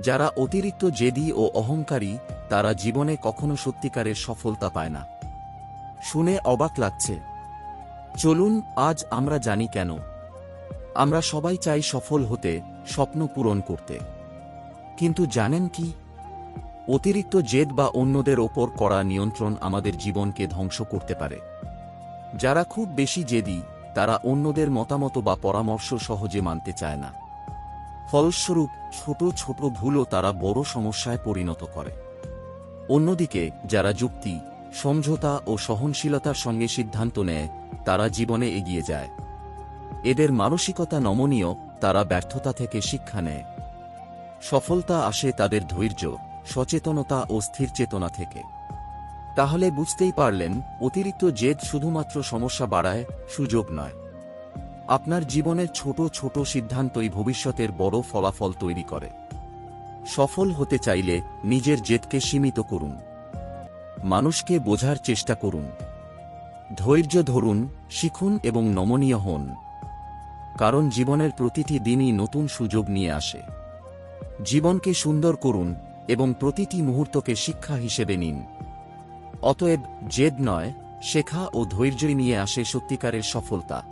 যারা অতিরিক্ত জেদি ও অহংকারী, তারা জীবনে কখনো সত্যিকারের সফলতা পায় না। শুনে অবাক লাগছে। চলুন, আজ আমরা জানি কেন। আমরা সবাই চাই সফল হতে, স্বপ্ন পূরণ করতে। কিন্তু জানেন কি? অতিরিক্ত জেদ বা অন্যদের ওপর করা নিয়ন্ত্রণ আমাদের জীবনকে ধ্বংস করতে পারে। যারা খুব বেশি জেদি, তারা অন্যদের মতামত বা পরামর্শ সহজে মানতে চায় না। ফলস্বরূপ ছোট ছোট ভুলও তারা বড় সমস্যায় পরিণত করে। অন্যদিকে, যারা যুক্তি, সমঝোতা ও সহনশীলতার সঙ্গে সিদ্ধান্ত নেয়, তারা জীবনে এগিয়ে যায়। এদের মানসিকতা নমনীয়, তারা ব্যর্থতা থেকে শিক্ষা নেয়। সফলতা আসে তাদের ধৈর্য, সচেতনতা ও স্থির চেতনা থেকে। তাহলে বুঝতেই পারলেন, অতিরিক্ত জেদ শুধুমাত্র সমস্যা বাড়ায়, সুযোগ নয়। আপনার জীবনের ছোট ছোট সিদ্ধান্তই ভবিষ্যতের বড় ফলাফল তৈরি করে। সফল হতে চাইলে নিজের জেদকে সীমিত করুন। মানুষকে বোঝার চেষ্টা করুন। ধৈর্য ধরুন, শিখুন এবং নমনীয় হন। কারণ জীবনের প্রতিটি দিনই নতুন সুযোগ নিয়ে আসে। জীবনকে সুন্দর করুন এবং প্রতিটি মুহূর্তকে শিক্ষা হিসেবে নিন। অতএব জেদ নয়, শেখা ও ধৈর্যই নিয়ে আসে সত্যিকারের সফলতা।